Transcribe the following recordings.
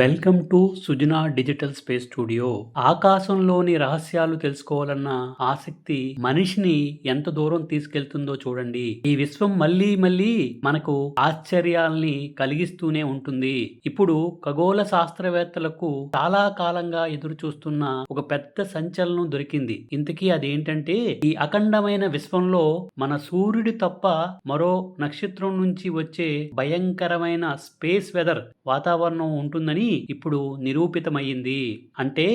Welcome to Sujana digital space studio. ఆకాశంలోని రహస్యాలు తెలుసుకోవాలన్న ఆసక్తి మనిషిని ఎంత దూరం తీసుకెళ్తుందో చూడండి. ఈ విశ్వం మళ్ళీ మళ్ళీ మనకు ఆశ్చర్యాల్ని కలిగిస్తూనే ఉంటుంది. ఇప్పుడు ఖగోళ శాస్త్రవేత్తలకు చాలా కాలంగా ఎదురు చూస్తున్న ఒక పెద్ద సంచలనం దొరికింది. ఇంతకీ అదేంటంటే ఈ అఖండమైన విశ్వంలో మన సూర్యుడి తప్ప మరో నక్షత్రం నుంచి వచ్చే భయంకరమైన స్పేస్ వెదర్ వాతావరణం ఉంటుందని ఇప్పుడు నిరూపితమైంది అంటే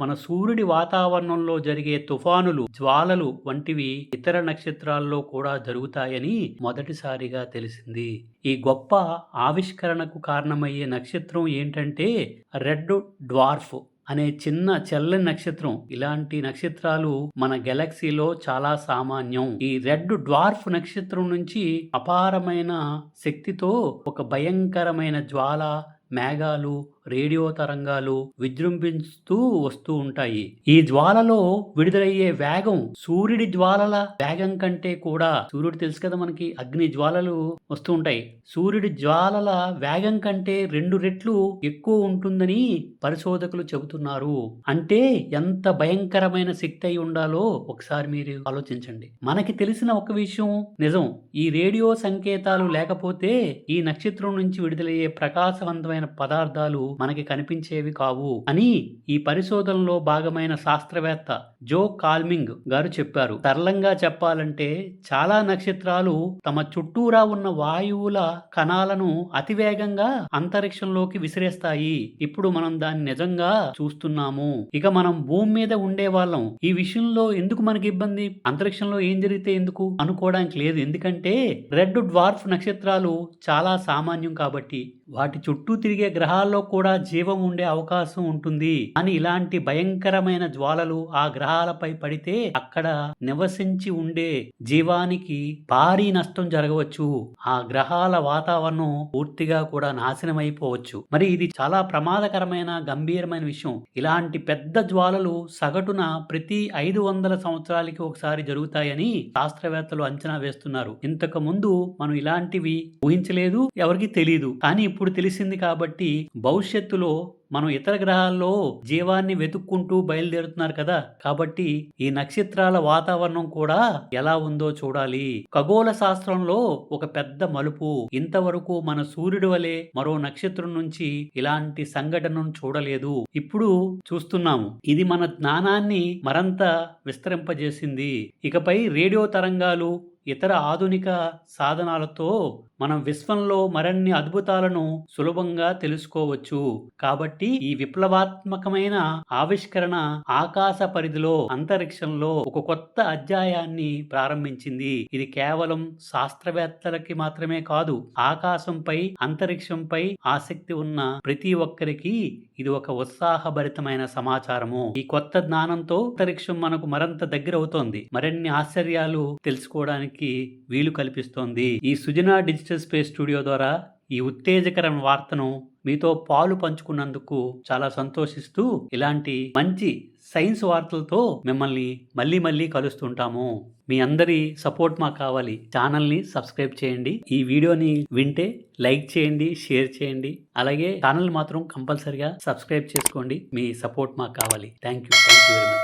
మన సూర్యుడి వాతావరణంలో జరిగే తుఫానులు జ్వాలలు వంటివి ఇతర నక్షత్రాల్లో కూడా జరుగుతాయని మొదటిసారిగా తెలిసింది. ఈ గొప్ప ఆవిష్కరణకు కారణమయ్యే నక్షత్రం ఏంటంటే రెడ్ డ్వార్ఫ్ అనే చిన్న చెల్లని నక్షత్రం. ఇలాంటి నక్షత్రాలు మన గెలాక్సీలో చాలా సామాన్యం. ఈ రెడ్ డ్వార్ఫ్ నక్షత్రం నుంచి అపారమైన శక్తితో ఒక భయంకరమైన జ్వాల మేఘాలు రేడియో తరంగాలు విజృంభిస్తూ వస్తూ ఉంటాయి. ఈ జ్వాలలో విడుదలయ్యే వేగం సూర్యుడి జ్వాలల వేగం కంటే కూడా సూర్యుడు తెలుసు కదా మనకి అగ్ని జ్వాలలు వస్తూ ఉంటాయి. సూర్యుడి జ్వాలల వేగం కంటే రెండు రెట్లు ఎక్కువ ఉంటుందని పరిశోధకులు చెబుతున్నారు. అంటే ఎంత భయంకరమైన శక్తి అయి ఉండాలో ఒకసారి మీరు ఆలోచించండి. మనకి తెలిసిన ఒక విషయం నిజం. ఈ రేడియో సంకేతాలు లేకపోతే ఈ నక్షత్రం నుంచి విడుదలయ్యే ప్రకాశవంతమైన పదార్థాలు మనకి కనిపించేవి కావు అని ఈ పరిశోధనలో భాగమైన శాస్త్రవేత్త జో కాల్మింగ్ గారు చెప్పారు. సరళంగా చెప్పాలంటే చాలా నక్షత్రాలు తమ చుట్టూరా ఉన్న వాయువుల కణాలను అతివేగంగా అంతరిక్షంలోకి విసిరేస్తాయి. ఇప్పుడు మనం దాన్ని నిజంగా చూస్తున్నాము. ఇక మనం భూమి మీద ఉండే వాళ్ళం ఈ విషయంలో ఎందుకు మనకి ఇబ్బంది? అంతరిక్షంలో ఏం జరిగితే ఎందుకు? అనుకోవడానికి లేదు. ఎందుకంటే రెడ్ డ్వార్ఫ్ నక్షత్రాలు చాలా సామాన్యం కాబట్టి వాటి చుట్టూ తిరిగే గ్రహాల్లో కూడా జీవం ఉండే అవకాశం ఉంటుంది. అని ఇలాంటి భయంకరమైన జ్వాలలు ఆ గ్రహాలపై పడితే అక్కడ నివసించి ఉండే జీవానికి భారీ నష్టం జరగవచ్చు. ఆ గ్రహాల వాతావరణం పూర్తిగా కూడా నాశనం అయిపోవచ్చు మరి ఇది చాలా ప్రమాదకరమైన గంభీరమైన విషయం. ఇలాంటి పెద్ద జ్వాలలు సగటున ప్రతి ఐదు వందల సంవత్సరాలకి ఒకసారి జరుగుతాయని శాస్త్రవేత్తలు అంచనా వేస్తున్నారు. ఇంతకు ముందు మనం ఇలాంటివి ఊహించలేదు ఎవరికి తెలియదు కానీ ఇప్పుడు ఇప్పుడు తెలిసింది కాబట్టి భవిష్యత్తులో మనం ఇతర గ్రహాల్లో జీవాన్ని వెతుక్కుంటూ బయలుదేరుతున్నారు కదా. కాబట్టి ఈ నక్షత్రాల వాతావరణం కూడా ఎలా ఉందో చూడాలి. ఖగోళ శాస్త్రంలో ఒక పెద్ద మలుపు. ఇంతవరకు మన సూర్యుడి వలె మరో నక్షత్రం నుంచి ఇలాంటి సంఘటనను చూడలేదు. ఇప్పుడు చూస్తున్నాము. ఇది మన జ్ఞానాన్ని మరంత విస్తరింపజేసింది. ఇకపై రేడియో తరంగాలు ఇతర ఆధునిక సాధనాలతో మనం విశ్వంలో మరిన్ని అద్భుతాలను సులభంగా తెలుసుకోవచ్చు. కాబట్టి ఈ విప్లవాత్మకమైన ఆవిష్కరణ ఆకాశ పరిధిలో అంతరిక్షంలో ఒక కొత్త అధ్యాయాన్ని ప్రారంభించింది. ఇది కేవలం శాస్త్రవేత్తలకి మాత్రమే కాదు ఆకాశంపై అంతరిక్షంపై ఆసక్తి ఉన్న ప్రతి ఒక్కరికి ఇది ఒక ఉత్సాహభరితమైన సమాచారము. ఈ కొత్త జ్ఞానంతో అంతరిక్షం మనకు మరింత దగ్గర అవుతోంది మరిన్ని ఆశ్చర్యాలు తెలుసుకోవడానికి వీలు కల్పిస్తోంది. ఈ సుజనా డిజిటల్ స్పేస్ స్టూడియో ద్వారా ఈ ఉత్తేజకరమైన వార్తను మీతో పాలు పంచుకున్నందుకు చాలా సంతోషిస్తూ ఇలాంటి మంచి సైన్స్ వార్తలతో మిమ్మల్ని మళ్ళీ మళ్ళీ కలుస్తుంటాము. మీ అందరి సపోర్ట్ మాకు కావాలి. ఛానల్ని సబ్స్క్రైబ్ చేయండి. ఈ వీడియోని వింటే లైక్ చేయండి షేర్ చేయండి. అలాగే ఛానల్ మాత్రం కంపల్సరిగా సబ్స్క్రైబ్ చేసుకోండి. మీ సపోర్ట్ మాకు కావాలి. Thank you. Thank you very much.